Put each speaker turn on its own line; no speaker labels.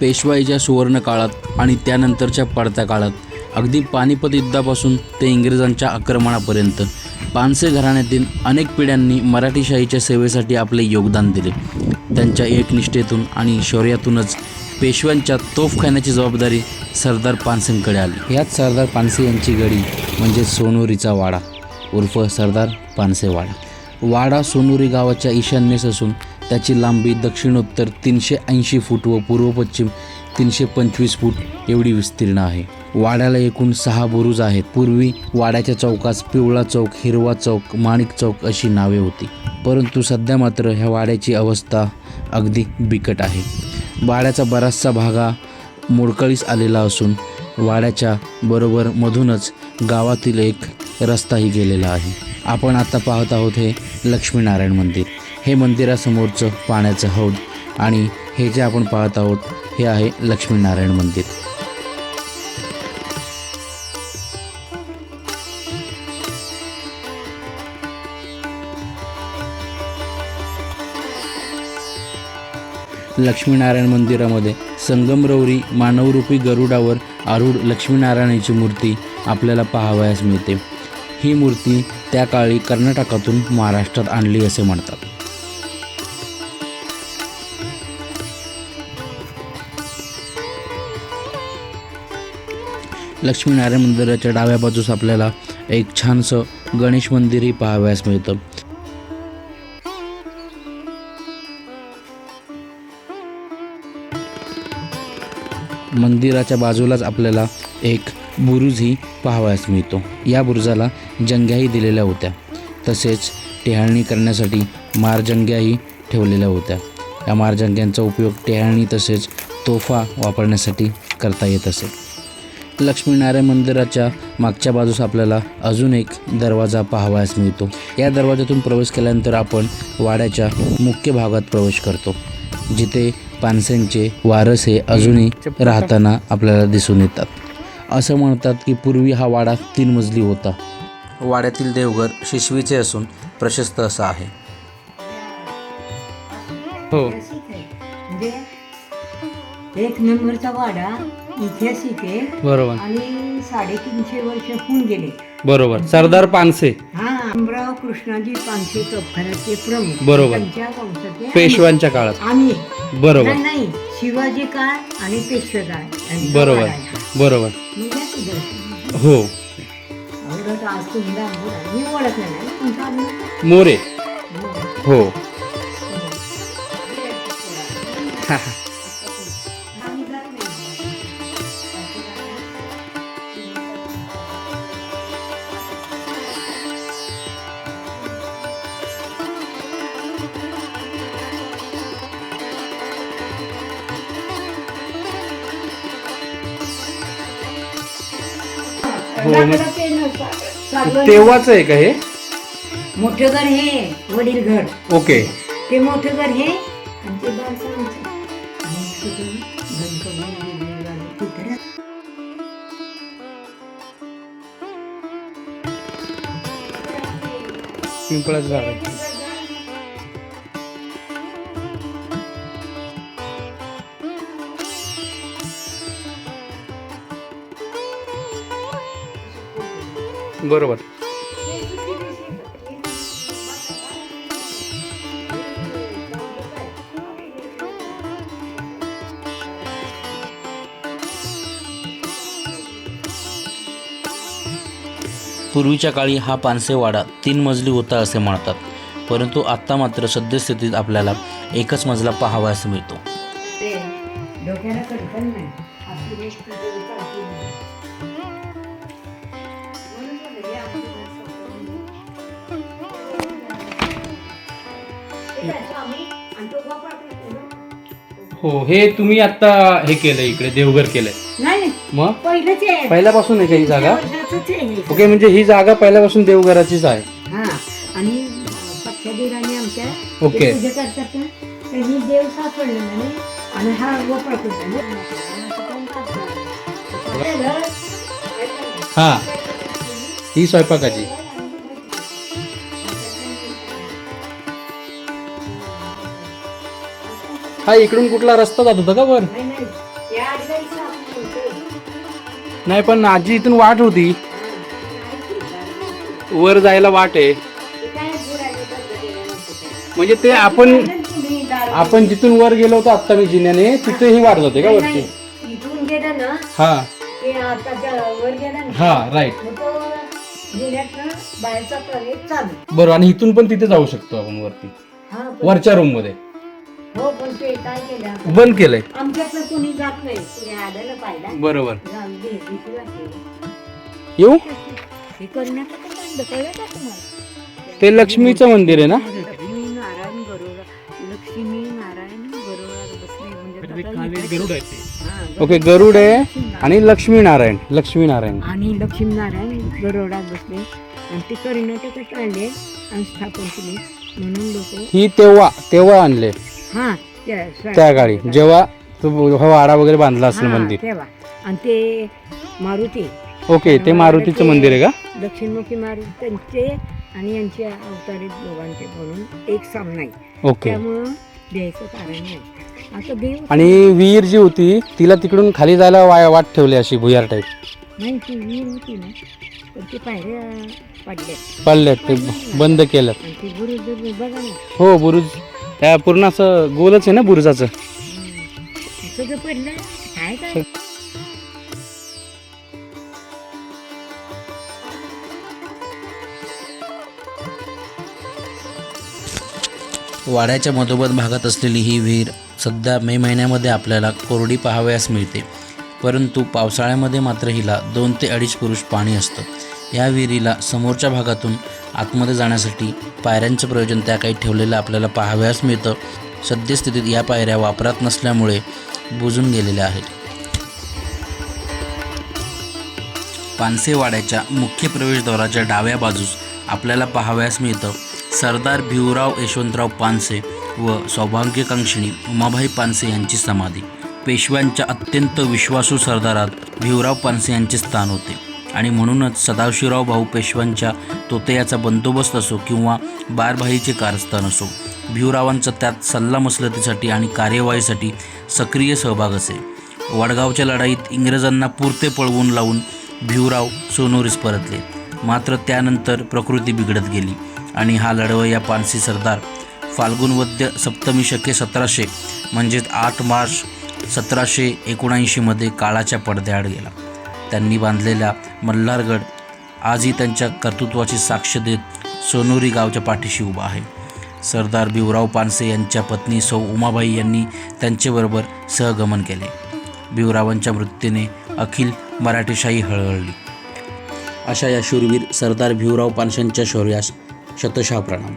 पेशवाईच्या सुवर्णकाळात आणि त्यानंतरच्या पडत्या काळात अगदी पानिपत युद्धापासून ते इंग्रजांच्या आक्रमणापर्यंत. पानसे घराण्यातील अनेक पिढ्यांनी मराठीशाहीच्या सेवेसाठी आपले योगदान दिले. त्यांच्या एकनिष्ठेतून आणि शौर्यातूनच पेशव्यांच्या तोफखान्याची जबाबदारी सरदार पानसेंकडे आली. याच सरदार पानसे यांची गडी म्हणजे सोनुरीचा वाडा. उर्फ सरदार पानसे वाडा वाडा सोनुरी गावाच्या ईशान्येस असून त्याची लांबी दक्षिणोत्तर तीनशे ऐंशी फूट व पूर्व पश्चिम तीनशे पंचवीस फूट एवढी विस्तीर्ण आहे. वाड्याला एकूण सहा बुरुज आहेत. पूर्वी वाड्याच्या चौकास पिवळा चौक हिरवा चौक माणिक चौक अशी नावे होती. परंतु सध्या मात्र ह्या वाड्याची अवस्था अगदी बिकट आहे. वाड्याचा बराचसा भागा मोडकळीस आलेला असून वाड्याच्या बरोबर मधूनच गावातील एक रस्ताही गेलेला आहे. आपण आता पाहत आहोत हे लक्ष्मीनारायण मंदिर. हे मंदिरासमोरचं पाण्याचं हौद आणि हे जे आपण पाहत आहोत हे आहे लक्ष्मीनारायण मंदिर. लक्ष्मीनारायण मंदिरामध्ये संगमरवरी मानवरूपी गरुडावर आरूढ लक्ष्मीनारायणाची मूर्ती आपल्याला पाहावयास मिळते. ही मूर्ती त्या काळी कर्नाटकातून महाराष्ट्रात आणली असे म्हणतात. लक्ष्मीनारायण मंदिराच्या डाव्या बाजूस आपल्याला एक छानसं गणेश मंदिरही पाहावयास मिळतं. मंदिराच्या बाजूलाच आपल्याला एक बुरुजही पाहावयास मिळतो. या बुरुजाला जंग्याही दिलेल्या होत्या. तसेच टेहाळणी करण्यासाठी मारजंग्याही ठेवलेल्या होत्या. या मारजंग्यांचा उपयोग टेहाळणी तसेच तोफा वापरण्यासाठी करता येत असे. लक्ष्मीनारायण मंदिराच्या मागच्या बाजूस आपल्याला अजून एक दरवाजा पाहावयास मिळतो. या दरवाजातून प्रवेश केल्यानंतर आपण वाड्याच्या मुख्य भागात प्रवेश करतो. जिथे पानसेंचे वारस हे अजूनही राहताना आपल्याला दिसून येतात. असं म्हणतात की पूर्वी हा वाडा तीन मजली होता. वाड्यातील देवघर शिशवीचे असून प्रशस्त असं आहे.
हो.
म्हणजे एक नंबरचा वाडा ऐतिहासिक आहे
बरोबर.
आणि साडेतीनशे वर्ष होऊन गेले.
बरोबर. सरदार पानसे.
हा अमराव कृष्णाजी पानशे तोफखान्याचे प्रमुख.
बरोबर.
त्यांच्या
पेशव्यांच्या काळात.
आम्ही
बरोबर.
नाही नाही. शिवाजी काळ आणि पेशवे काळ यांचा
बरोबर.
वाडा आहे.
बरोबर.
मग या सुदर्शन.
हो.
आज तुम्ही लहान मी ओळखलं नाही. तुमचा आम्ही-
मोरे. हो. हो, मग-.
सागवान-
तेव्हाच आहे का हे
मोठं घर हे वडील घर
ओके
ते मोठं घर हे आणि ते बारसं आमचं. आणि सगळं गणपती, वेगवेगळं तिथं राहतं.
पिंपळाचं झाड आहे बरोबर.
पूर्वीच्या काळी हा पानसेवाडा तीन मजली होता असे म्हणतात. परंतु आत्ता मात्र सद्यस्थितीत आपल्याला एकच मजला पाहावयास मिळतो.
हो हे
तुम्ही आता हे केलंय इकडे देवघर केलंय.
नाही
मग?
पहिलंच आहे.
पहिल्यापासून आहे का ही जागा?
वर्षाचंच आहे.
ओके म्हणजे ही जागा पहिल्यापासून देवघराचीच आहे.
हा आणि
ओके.
ते पूजा करतात ना त्यांनी देव सापडलं नाही आणि हा गोपाळ करतो
हा ही स्वयंपाकाची. हा इकडून कुठला रस्ता जात होता का वर?
नाही नाही.
नाही पण आजी इथून वाट होती. वर जायला वाट आहे. म्हणजे ते आपण आपण जिथून वर गेलो होतो आत्ता मी जिन्याने तिथे ही वाट जाते का वरती? हा. हा राईट बरोबर आणि इथून पण तिथे जाऊ शकतो आपण वरती. वरच्या
रूममध्ये. पण ते काय केलं आता?
बंद केलंय.
आमच्याकडे कोणी जात नाही. कुणी आलं पाहिला.
बरोबर.
जाऊन दे, भीती वाटते.
येऊ?
हे कळलं का तुम्हाला?
ते लक्ष्मीचं मंदिर आहे ना?
लक्ष्मी नारायण गरुडा लक्ष्मी नारायण गरुडात बसले म्हणजे हा,
ओके गरुड आहे आणि लक्ष्मी नारायण लक्ष्मी नारायण.
आणि लक्ष्मीनारायण गरोडात बसले. आणि ते कर्नाटकात आणले आणि स्थापन केले. म्हणून लोक
ही तेव्हा तेव्हा आणले.
हा त्या
काळी जेव्हा तो हा वाडा वगैरे बांधला असेल मंदिर.
तेव्हा. आणि ते मारुती.
ओके ते मारुतीचं मंदिर आहे का?
दक्षिणमुखी मारुती त्यांचे आणि यांचे अवतारित दोघांचे म्हणून एक सामना आहे.
ओके.
त्यामुळं द्यायचं कारण नाही. आता देव
आणि विहीर जी होती तिला तिकडून खाली जायला वा- वाट ठेवली अशी भुयार टाईप
नाही ती विहीर होती ना. पण ते पायऱ्या पडल्या
पडल्यात ते बंद केलं
आणि ती बघा ना.
हो बुरुज त्या पूर्ण असं गोलच आहे ना बुरुजाचं?
सगळं पडलं काय काय?
वाड्याच्या मधोमध भागात असलेली ही विहीर सध्या मे महिन्यामध्ये आपल्याला कोरडी पाहावयास मिळते. परंतु पावसाळ्यामध्ये मात्र हिला दोन ते अडीच पुरुष पाणी असतं. या विहिरीला समोरच्या भागातून आतमध्ये जाण्यासाठी पायऱ्यांचं प्रयोजन त्या काही ठेवलेलं आपल्याला पाहावयास मिळतं. सद्यस्थितीत या पायऱ्या वापरात नसल्यामुळे बुजून गेलेल्या आहेत. पानसेवाड्याच्या मुख्य प्रवेशद्वाराच्या डाव्या बाजूस आपल्याला पाहावयास मिळतं. सरदार भिवराव यशवंतराव पानसे व सौभाग्यकांक्षिणी उमाबाई पानसे यांची समाधी. पेशव्यांच्या अत्यंत विश्वासू सरदारात भिवराव पानसे यांचे स्थान होते. आणि म्हणूनच सदाशिवराव भाऊ पेशव्यांच्या तोतयाचा बंदोबस्त असो किंवा बारभाईचे कारस्थान असो भिवरावांचा त्यात सल्लामसलतीसाठी आणि कार्यवाहीसाठी सक्रिय सहभाग असे. वडगावच्या लढाईत इंग्रजांना पुरते पळवून लावून भिवराव सोनोरीस परतले. मात्र त्यानंतर प्रकृती बिघडत गेली आणि हा लढवय्या पानसी सरदार फाल्गुन वद्य सप्तमी शके सतराशे म्हणजेच आठ मार्च सतराशे एकोणऐंशीमध्ये काळाच्या पडद्याआड गेला. त्यांनी बांधलेल्या मल्हारगड आजही त्यांच्या कर्तृत्वाची साक्ष देत सोनोरी गावच्या पाठीशी उभा आहे. सरदार भिवराव पानसे यांच्या पत्नी सौ उमाबाई यांनी त्यांच्याबरोबर सहगमन केले. भिवरावांच्या मृत्यूने अखिल मराठीशाही हळहळली. अशा या शूरवीर सरदार भिवराव पानशांच्या शौर्यास शतशः प्रणाम.